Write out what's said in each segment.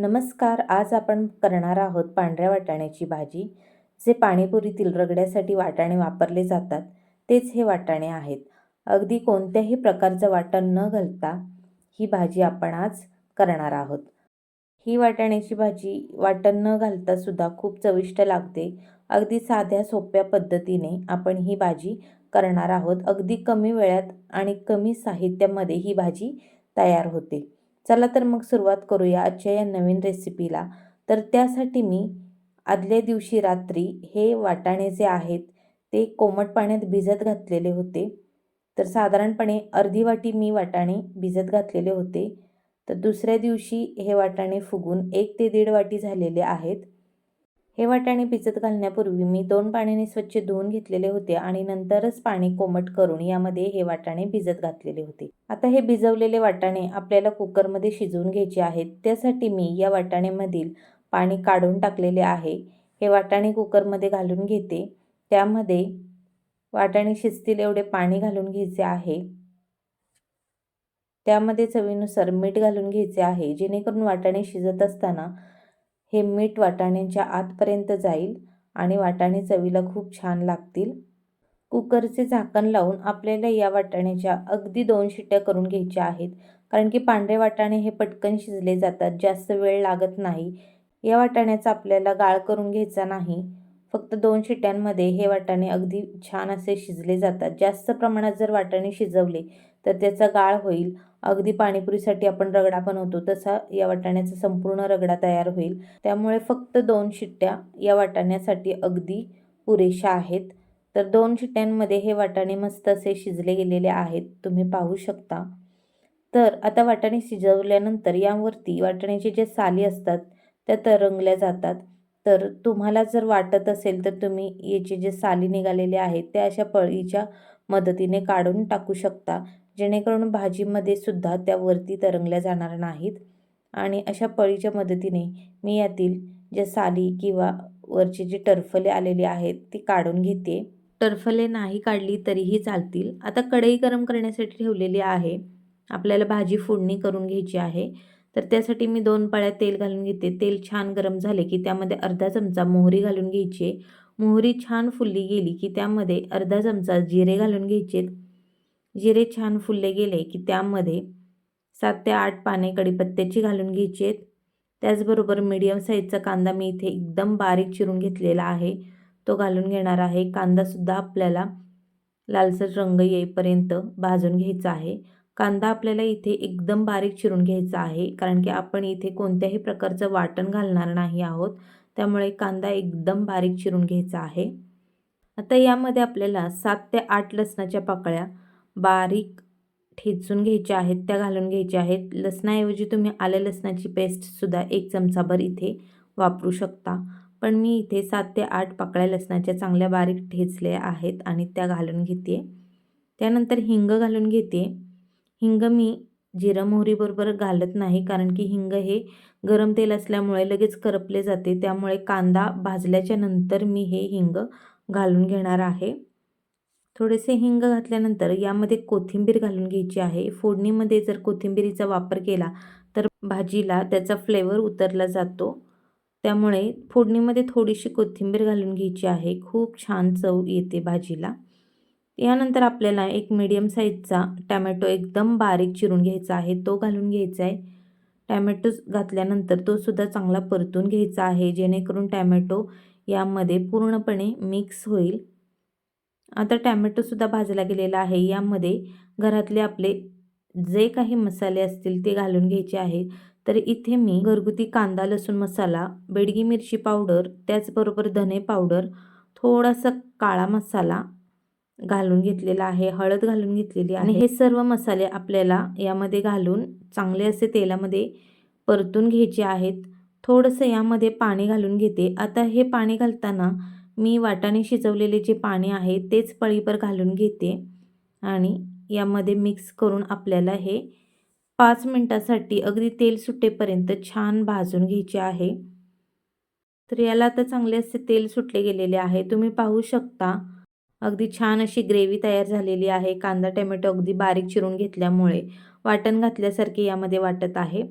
नमस्कार आज आपण करणार आहोत पांढऱ्या वाटाण्याची भाजी जे पाणीपुरीतील रगड्यासाठी वाटाणे वापरले जातात तेच हे वाटाणे आहेत. अगदी कोणत्याही प्रकारचं वाटण न घालता ही भाजी आपण आज करणार आहोत. ही वाटाण्याची भाजी वाटण न घालतासुद्धा खूप चविष्ट लागते. अगदी साध्या सोप्या पद्धतीने आपण ही भाजी करणार आहोत. अगदी कमी वेळात आणि कमी साहित्यामध्ये ही भाजी तयार होते. चला तर मग सुरुवात करूया आजच्या या नवीन रेसिपीला तर त्यासाठी मी आदल्या दिवशी रात्री हे वाटाणे जे आहेत ते कोमट पाण्यात भिजत घातलेले होते. तर साधारणपणे अर्धी वाटी मी वाटाणे भिजत घातलेले होते. तर दुसऱ्या दिवशी हे वाटाणे फुगून एक ते दीड वाटी झालेले आहेत. हे वाटाणे भिजत घालण्यापूर्वी मी दोन पाण्याने स्वच्छ धुवून घेतलेले होते आणि नंतरच पाणी कोमट करून यामध्ये हे वाटाणे भिजत घातलेले होते. आता हे भिजवलेले वाटाणे आपल्याला कुकरमध्ये शिजवून घ्यायचे आहेत. त्यासाठी मी या वाटाण्यामधील पाणी काढून टाकलेले आहे. हे वाटाणे कुकरमध्ये घालून घेते. त्यामध्ये वाटाणे शिजतील एवढे पाणी घालून घ्यायचे आहे. त्यामध्ये चवीनुसार मीठ घालून घ्यायचे आहे. जेणेकरून वाटाणे शिजत असताना हे मीठ वाटाण्यांच्या आतपर्यंत जाईल आणि वाटाणे चवीला खूप छान लागतील. कुकरचे झाकण लावून आपल्याला या वाटाण्याच्या अगदी दोन शिट्ट्या करून घ्यायच्या आहेत. कारण की पांढरे वाटाणे हे पटकन शिजले जातात जास्त वेळ लागत नाही. या वाटाण्याचा आपल्याला गाळ करून घ्यायचा नाही. फक्त दोन शिट्ट्यांमध्ये हे वाटाणे अगदी छान असे शिजले जातात. जास्त प्रमाणात जर वाटाणे शिजवले तर त्याचा गाळ होईल. अगदी पाणीपुरीसाठी आपण रगडा बनवतो तसा या वाटाण्याचा संपूर्ण रगडा तयार होईल. त्यामुळे फक्त दोन शिट्ट्या या वाटाण्यासाठी अगदी पुरेशा आहेत. तर दोन शिट्ट्यांमध्ये हे वाटाणे मस्त असे शिजले गेलेले आहेत. तुम्ही पाहू शकता. तर आता वाटाणे शिजवल्यानंतर यावरती वाटाण्याचे जे साली असतात त्या तरंगल्या जातात. तर तुम्हाला जर वाटत असेल तर तुम्ही याचे जे साली निघालेले आहेत त्या अशा पळीच्या मदतीने काढून टाकू शकता. जेणेकरून भाजीमध्ये सुद्धा त्या वरती तरंगल्या जाणार नाहीत. आणि अशा पळीच्या मदतीने मी यातील ज्या साली किंवा वरचे जे टरफले आलेले आहेत ती काढून घेते. टरफले नाही काढली तरीही चालतील. आता कढई गरम करण्यासाठी ठेवलेली आहे. आपल्याला भाजी फोडणी करून घ्यायची आहे. तर त्यासाठी मी दोन पाळ्या तेल घालून घेते. तेल छान गरम झाले की त्यामध्ये अर्धा चमचा मोहरी घालून घ्यायची. मोहरी छान फुलली गेली की त्यामध्ये अर्धा चमचा जिरे घालून घ्यायचे जिरे छान फुलले गेले की त्यामध्ये सात ते आठ पाने कढीपत्त्याची घालून घ्यायची आहेत. त्याचबरोबर मीडियम साईजचा कांदा मी इथे एकदम बारीक चिरून घेतलेला आहे. तो घालून घेणार आहे. कांदासुद्धा आपल्याला लालसर रंग येईपर्यंत भाजून घ्यायचा आहे. कांदा आपल्याला इथे एकदम बारीक चिरून घ्यायचा आहे कारण की आपण इथे कोणत्याही प्रकारचं वाटण घालणार नाही आहोत. त्यामुळे कांदा एकदम बारीक चिरून घ्यायचा आहे. आता यामध्ये आपल्याला सात ते आठ लसणाच्या पाकळ्या बारीक ठेचून घ्यायच्या आहेत त्या घालून घ्यायच्या आहेत. लसणाऐवजी तुम्ही आलं लसणाची पेस्टसुद्धा एक चमचाभर इथे वापरू शकता. पण मी इथे सात ते आठ पाकळ्या लसणाच्या चांगल्या बारीक ठेचल्या आहेत आणि त्या घालून घेते. त्यानंतर हिंग घालून घेते. हिंग मी जिरं मोहरीबरोबर घालत नाही कारण की हिंग हे गरम तेल असल्यामुळे लगेच करपले जाते. त्यामुळे कांदा भाजल्याच्या नंतर मी हे हिंग घालून घेणार आहे. थोडेसे हिंग घातल्यानंतर यामध्ये कोथिंबीर घालून घ्यायची आहे. फोडणीमध्ये जर कोथिंबीरीचा वापर केला तर भाजीला त्याचा फ्लेवर उतरला जातो. त्यामुळे फोडणीमध्ये थोडीशी कोथिंबीर घालून घ्यायची आहे. खूप छान चव येते भाजीला. यानंतर आपल्याला एक मीडियम साईजचा टॅमॅटो एकदम बारीक चिरून घ्यायचा आहे. तो घालून घ्यायचा आहे. टॅमॅटो घातल्यानंतर तो सुद्धा चांगला परतून घ्यायचा आहे. जेणेकरून टॅमॅटो यामध्ये पूर्णपणे मिक्स होईल. आता टॅमॅटोसुद्धा भाजला गेलेला आहे. यामध्ये घरातले आपले जे काही मसाले असतील ते घालून घ्यायचे आहे तर इथे मी घरगुती कांदा लसूण मसाला बेडगी मिरची पावडर त्याचबरोबर धने पावडर थोडासा काळा मसाला घालून घेतलेला आहे हळद घालून घेतलेली आणि हे सर्व मसाले आपल्याला यामध्ये घालून चांगले असे तेलामध्ये परतून घ्यायचे आहेत. थोडंसं यामध्ये पाणी घालून घेते. आता हे पाणी घालताना मी वाटाणे शिजवलेले जे पाणी आहे तेच पळीवर घालून घेते आणि यामध्ये मिक्स करून आपल्याला हे पाच मिनटासाठी अगदी तेल सुटेपर्यंत छान भाजून घ्यायचे आहे. तर याला आता चांगले असे तेल सुटले गेलेले आहे. तुम्ही पाहू शकता अगदी छान अशी ग्रेव्ही तयार झालेली आहे. कांदा टोमॅटो अगदी बारीक चिरून घेतल्यामुळे वाटण घातल्यासारखे यामध्ये वाटत आहे.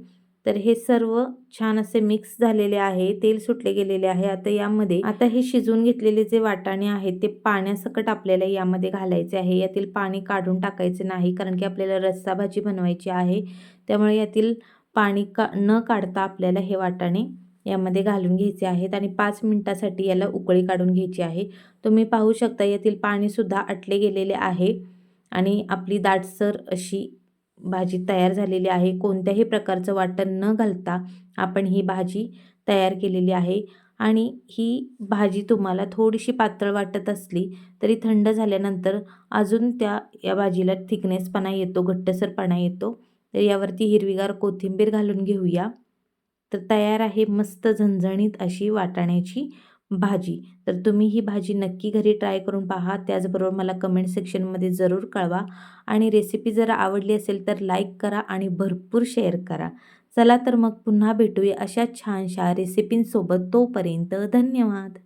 तर हे सर्व छान असे मिक्स झालेले आहे तेल सुटले गेलेले आहे. आता यामध्ये आता हे शिजवून घेतलेले जे वाटाणे आहेत ते पाण्यासकट आपल्याला यामध्ये घालायचे आहे. यातील पाणी काढून टाकायचे नाही कारण की आपल्याला रस्सा भाजी बनवायची आहे. त्यामुळे यातील पाणी का न काढता आपल्याला हे वाटाणे यामध्ये घालून घ्यायचे आहेत आणि पाच मिनटासाठी याला उकळी काढून घ्यायची आहे. तुम्ही पाहू शकता यातील पाणीसुद्धा आटले गेलेले आहे आणि आपली दाटसर अशी भाजी तयार झालेली आहे. कोणत्याही प्रकारचं वाटण न घालता आपण ही भाजी तयार केलेली आहे. आणि ही भाजी तुम्हाला थोडीशी पातळ वाटत असली तरी थंड झाल्यानंतर अजून त्या या भाजीला थिकनेसपणा येतो घट्टसरपणा येतो. तर यावरती हिरवीगार कोथिंबीर घालून घेऊया. तर तयार आहे मस्त झणझणीत अशी वाटाण्याची भाजी. तर तुम्ही ही भाजी नक्की घरी ट्राय करून पहा. त्याचबरोबर मला कमेंट सेक्शनमध्ये जरूर कळवा. आणि रेसिपी जर आवडली असेल तर लाईक करा आणि भरपूर शेअर करा. चला तर मग पुन्हा भेटूया अशा छानशा रेसिपींसोबत तोपर्यंत धन्यवाद.